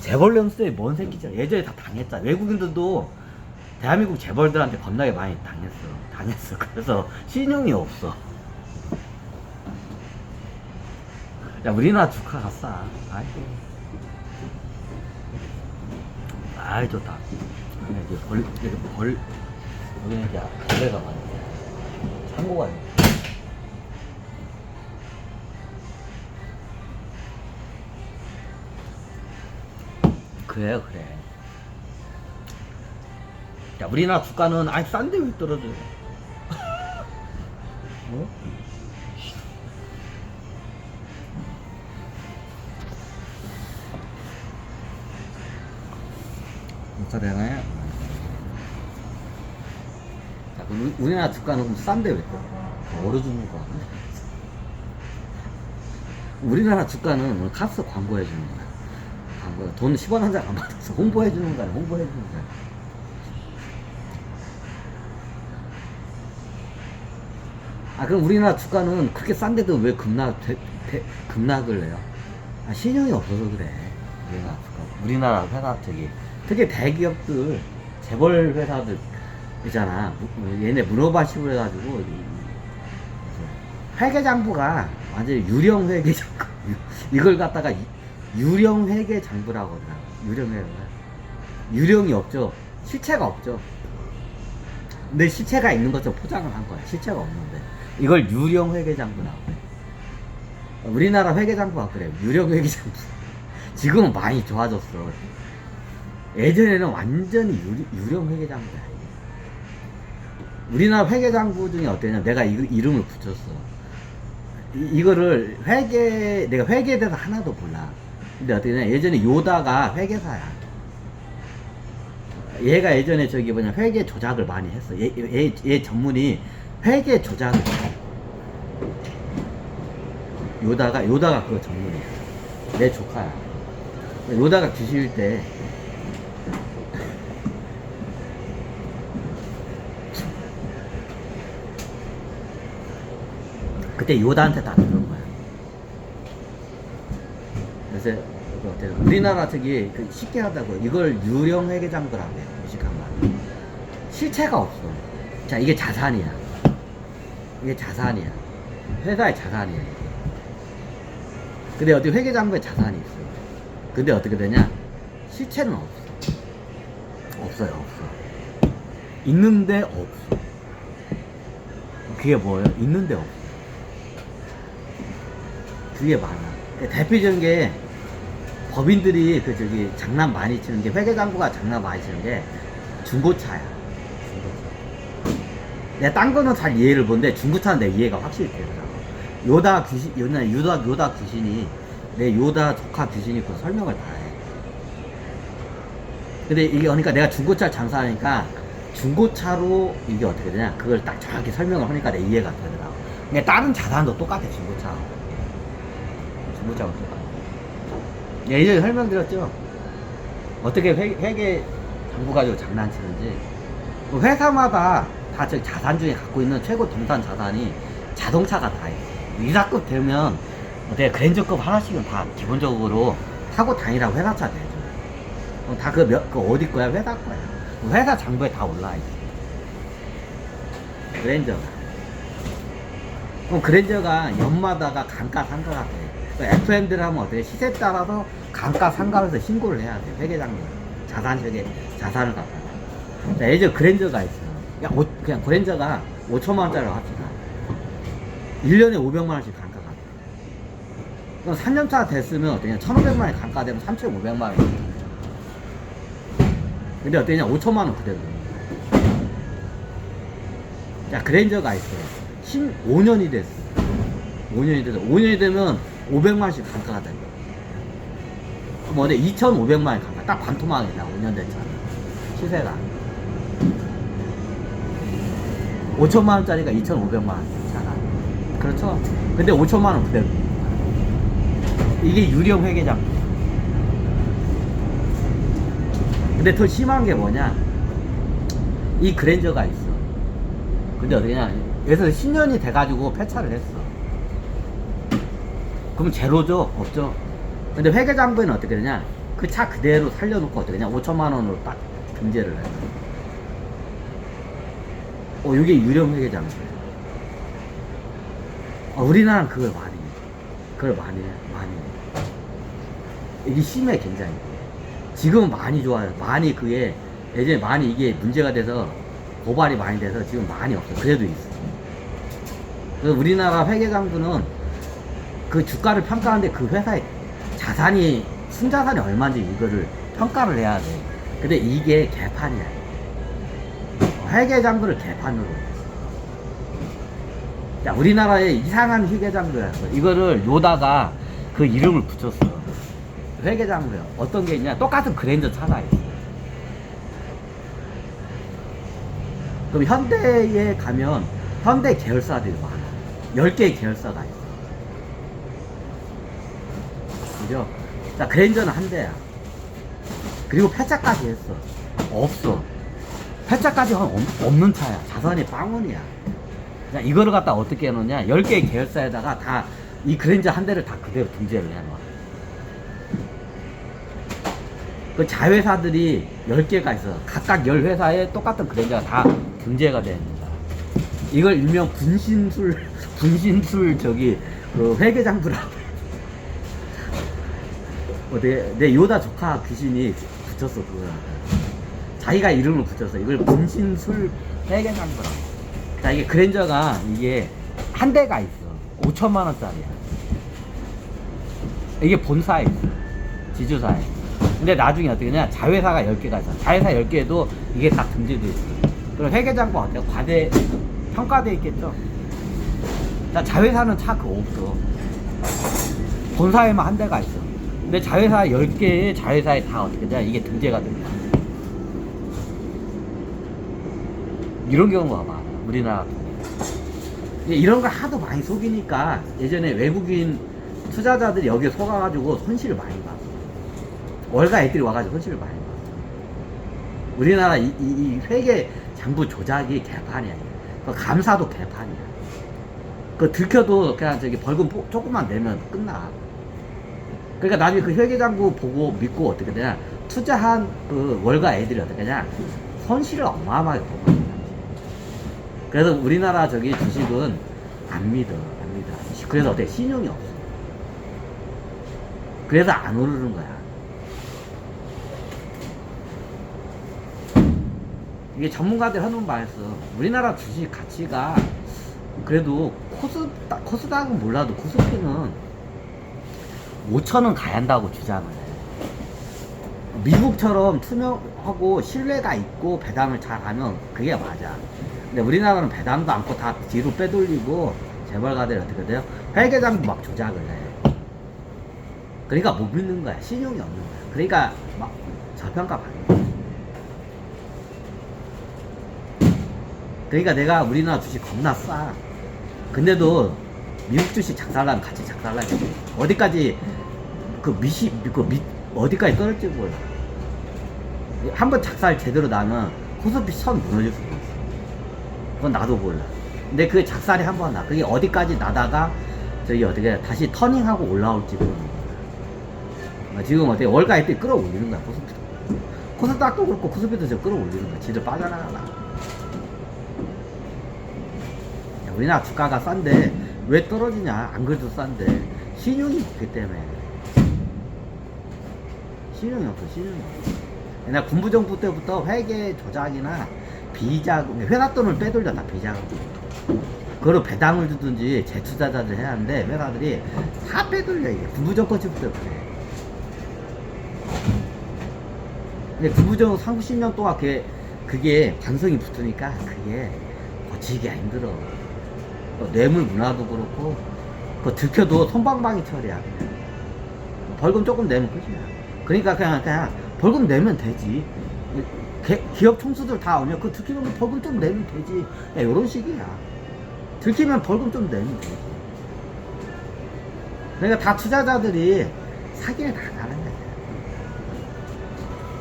재벌 수에 뭔 새끼죠? 예전에 다 당했잖아. 외국인들도 대한민국 재벌들한테 겁나게 많이 당했어. 당했어. 그래서 신용이 없어. 야, 우리나라 주가 갔어. 아이고. 아이, 좋다. 여기 벌, 여기 벌, 여기는 이제 벌레가 많네. 창고가 있네. 그래요, 그래. 야, 우리나라 주가는 아이 싼데 왜 떨어져? 어? 못사 되나요? 자, 그럼 우리- 우리나라 주가는 그럼 싼데 왜 또? 얼어 죽는 거 같네. 우리나라 주가는 오늘 카스 광고해 주는 거야. 광고. 돈 10원 한 장 안 받아서 홍보해 주는 거야. 홍보해 주는 거야. 아 그럼 우리나라 주가는 그렇게 싼데도 왜 급락 대, 대- 급락을 해요? 아 신용이 없어서 그래. 우리나라 주가. 우리나라 회사 저기 특히 대기업들 재벌 회사들 있잖아. 무- 얘네 문어바식으로 해가지고 이- 회계장부가 완전히 유령 회계장부 이걸 갖다가 이- 유령 회계 장부라고 하더라고. 유령 회계. 유령이 없죠. 실체가 없죠. 근데 실체가 있는 것처럼 포장을 한 거야. 실체가 없는데. 이걸 유령 회계 장부라고 해. 우리나라 회계 장부가 그래. 유령 회계 장부. 지금은 많이 좋아졌어. 예전에는 완전히 유, 유령 회계 장부야. 우리나라 회계 장부 중에 어땠냐? 내가 이, 이름을 붙였어. 이, 이거를 회계, 내가 회계에 대해서 하나도 몰라. 근데 어떻게 되냐? 예전에 요다가 회계사야. 얘가 예전에 저기 뭐냐 회계 조작을 많이 했어. 얘, 얘, 얘 전문이 회계 조작을. 해. 요다가 요다가 그거 전문이야. 내 조카야. 요다가 귀신일 때 그때 요다한테 다 들은 거야. 그 어때요? 우리나라 저기 그 쉽게 하다고 이걸 유령 회계장부라고 해. 무식한 말. 실체가 없어. 자 이게 자산이야. 이게 자산이야. 회사의 자산이야. 이게. 근데 어떻게 회계장부에 자산이 있어. 근데 어떻게 되냐? 실체는 없어. 없어요, 없어. 있는데 없어. 그게 뭐예요? 있는데 없어. 그게 많아. 그 대표적인 게 법인들이 그 저기 장난 많이 치는 게 회계장부가 장난 많이 치는 게 중고차야. 중고차. 내가 딴 거는 잘 이해를 못는데 중고차는 내 이해가 확실히 되더라고. 요다 귀신, 요나 요다 요다 귀신이 내 요다 조카 귀신이 그 설명을 다 해. 근데 이게 그러니까 내가 중고차 장사하니까 중고차로 이게 어떻게 되냐 그걸 딱 정확히 설명을 하니까 내 이해가 되더라고. 그러니까 다른 자산도 똑같아 중고차. 중고차하고 똑같아. 예전에 설명드렸죠. 어떻게 회, 회계 장부 가지고 장난치는지. 그 회사마다 다저 자산 중에 갖고 있는 최고 동산 자산이 자동차가 다 있어. 이사급 되면 어떻게 그랜저급 하나씩은 다 기본적으로 타고 다니라고 회사차 내줘. 다그 몇, 그 어디 거야? 회사 거야. 그 회사 장부에 다 올라와 있어. 그랜저가. 그럼 그랜저가 연마다가 감가상가 같아. FM들 하면 어떻게 시세 따라서 감가상가에서 신고를 해야 돼. 회계장부. 자산 회계, 자산을 갖다가. 자, 예전 그랜저가 있어. 야, 오- 그냥 그랜저가 5천만 원짜리 합시다. 1년에 500만 원씩 감가가 돼. 그럼 3년차 됐으면 어떠냐? 1,500만 원이 감가되면 3,500만 원. 근데 어떠냐? 5천만 원 그대로. 자, 그랜저가 있어요. 15년이 됐어. 5년이 돼서 5년이 되면 500만 원씩 감가가 돼. 그럼 어디 2,500만 원 감가. 딱 반토막이다. 5년 됐잖아. 시세가. 5천만 원짜리가 2,500만 원잖아. 그렇죠? 근데 5천만 원 그대로. 이게 유령 회계장. 근데 더 심한 게 뭐냐? 이 그랜저가 있어. 근데 어떻게냐? 그래서 10년이 돼가지고 폐차를 했어. 그럼 제로죠? 없죠? 근데 회계장부에는 어떻게 되냐? 그 차 그대로 살려놓고 어떻게 그냥 5천만 원으로 딱 등재를 해요. 어, 이게 유령 회계장이에요. 어, 우리나라는 그걸 많이 해. 그걸 많이 해. 많이 해. 이게 심해 굉장히. 지금은 많이 좋아요. 많이 그게 예전에 많이 이게 문제가 돼서 고발이 많이 돼서 지금 많이 없어. 그래도 있어. 그래서 우리나라 회계장부는 그 주가를 평가하는데 그 회사의 자산이 순자산이 얼마인지 이거를 평가를 해야 돼. 근데 이게 개판이야. 회계장부를 개판으로. 자, 우리나라에 이상한 회계장부였어. 이거를 요다가 그 이름을 붙였어. 회계장부요. 어떤 게 있냐? 똑같은 그랜저 차가 있어. 그럼 현대에 가면 현대 계열사들이 많아. 10개의 계열사가 있어. 그죠? 자, 그랜저는 한 대야. 그리고 폐차까지 했어. 없어. 폐차까지 한 없- 없는 차야. 자산이 빵원이야. 자, 이거를 갖다 어떻게 해놓냐? 10개의 계열사에다가 다 이 그랜저 한 대를 다 그대로 등재를 해놔. 그 자회사들이 10개가 있어. 각각 10회사에 똑같은 그랜저가 다 등재가 됩니다. 이걸 일명 분신술, 분신술 저기, 그 회계장부라고. 어, 내, 내 요다 조카 귀신이 붙였어, 그거. 자기가 이름을 붙였어. 이걸 분신술 회계장부라고. 자, 이게 그랜저가 이게 한 대가 있어. 5천만 원짜리야. 이게 본사에 있어. 지주사에. 근데 나중에 어떻게 냐 자회사가 10개가 있어. 자회사 10개에도 이게 다 등재돼 있어. 그럼 회계장부 어때요? 과대, 평가돼 있겠죠? 자, 자회사는 차 그거 없어. 본사에만 한 대가 있어. 근데 자회사 10개의 자회사에 다 어떻게 냐 이게 등재가 됩니다. 이런 경우가 많아. 우리나라 이런 걸 하도 많이 속이니까 예전에 외국인 투자자들이 여기에 속아가지고 손실을 많이 봤어. 월가 애들이 와가지고 손실을 많이 봤어. 우리나라 이, 이, 이 회계 장부 조작이 개판이야. 그 감사도 개판이야. 그 들켜도 그냥 저기 벌금 뽀- 조금만 내면 끝나. 그러니까 나중에 그 회계장부 보고 믿고 어떻게 되냐. 투자한 그 월가 애들이 어떻게 되냐. 손실을 어마어마하게 보고. 그래서 우리나라 저기 주식은 안 믿어, 안 믿어. 그래서 어때? 신용이 없어. 그래서 안 오르는 거야. 이게 전문가들 하는 말에서 우리나라 주식 가치가 그래도 코스닥, 코스닥은 몰라도 코스피는 5천원 가야 한다고 주장을 해. 미국처럼 투명하고 신뢰가 있고 배당을 잘 하면 그게 맞아. 근데 우리나라는 배당도 않고 다 뒤로 빼돌리고 재벌가들이 어떻게 돼요? 회계장도 막 조작을 해. 그러니까 못 믿는 거야. 신용이 없는 거야. 그러니까 막 저평가 받는 거야. 그러니까 내가 우리나라 주식 겁나 싸. 근데도 미국 주식 작살나면 같이 작살나야 돼. 어디까지 그 미시 그 밑, 어디까지 떨어질지 몰라. 한번 작살 제대로 나면 코스피 선 무너질 수도 있어. 그건 나도 몰라. 근데 그 작살이 한 번 나. 그게 어디까지 나다가 저기 어떻게 다시 터닝하고 올라올지 모르는 거야. 어, 지금 어떻게 월가에 때 끌어올리는 거야 코스피도. 코스닥도 그렇고 코스피도 저 끌어올리는 거야. 지들 빠져나가라. 야, 우리나라 주가가 싼데 왜 떨어지냐? 안 그래도 싼데 신용이 없기 때문에. 신용이 없어, 신용이 없어. 옛날 군부정부 때부터 회계 조작이나 비자금, 회사 돈을 빼돌려 다 비자금. 그걸 배당을 주든지 재투자자들 해야 하는데 회사들이 다 빼돌려 이게 군부정권 시부터 그래. 근데 군부정 30년 동안 그게, 그게 관성이 붙으니까 그게 고치기가 힘들어. 또 뇌물 문화도 그렇고 그 들켜도 손방망이 처리야. 그냥. 벌금 조금 내면 끝이야. 그러니까 그냥 그냥 벌금 내면 되지. 개- 기업 총수들 다 오면 그 들키면 벌금 좀 내면 되지. 야, 이런 식이야. 들키면 벌금 좀 내면 되지. 그러니까 다 투자자들이 사기를 당하는 거야.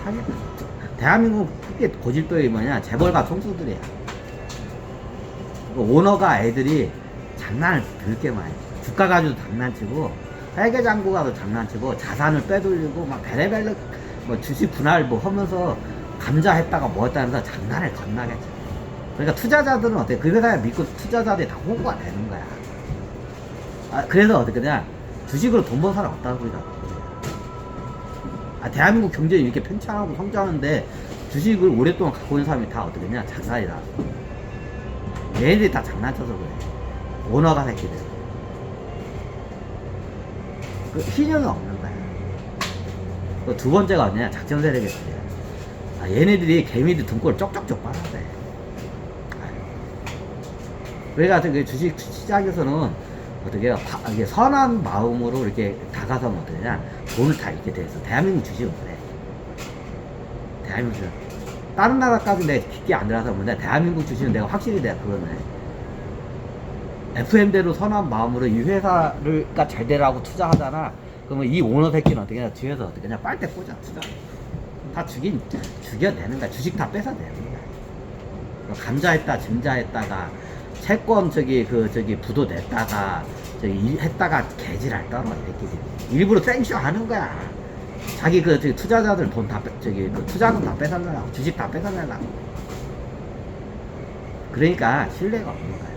사기. 대한민국 크게 고집도이 뭐냐 재벌가 총수들이야. 그 오너가 애들이 장난을 그렇게 많이 해. 주가 가지고 장난치고 회계장부 가도 장난치고 자산을 빼돌리고 막 베레벨르 뭐 주식 분할 뭐 하면서 감자 했다가 뭐 했다면서 장난을 겁나겠지. 그러니까 투자자들은 어때? 그 회사에 믿고 투자자들이 다 홍보가 되는 거야. 아, 그래서 어떻게 되냐? 주식으로 돈 버는 사람 없다고 그러더라고. 아, 대한민국 경제가 이렇게 팽창하고 성장하는데 주식을 오랫동안 갖고 있는 사람이 다 어떻게 되냐? 장사이다. 얘네들이 다 장난쳐서 그래. 오너가 새끼들. 그 신용이 없는 거야. 그 두 번째가 뭐냐? 작전 세력이었어요. 아, 얘네들이 개미들 등골 쪽쪽쪽 빨아대. 그래가지고 그 주식 시장에서는 어떻게 해요? 선한 마음으로 이렇게 다가서면 되냐? 돈을 다 잃게 돼 있어. 대한민국 주식은 그래. 대한민국 주식. 다른 나라까지 내가 깊게 안 들어서 근데 대한민국 주식은 내가 확실히 내가 그거네. FM대로 선한 마음으로 이 회사를가 잘 되라고 투자하잖아. 그러면 이 오너 새끼는 어떻게 하냐? 뒤에서 어떻게 하냐? 빨대 꽂아 투자. 다 죽인 죽여내는 거야. 주식 다 뺏어내는 거야. 감자했다, 증자했다가 채권 저기 그 저기 부도 냈다가 저기 일 했다가 개질할 떨어 이 새끼들이 일부러 땡쇼 하는 거야. 자기 그 저기 투자자들 돈 다 저기 그 투자금 다 뺏어내려고 주식 다 뺏어내려고. 그러니까 신뢰가 없는 거야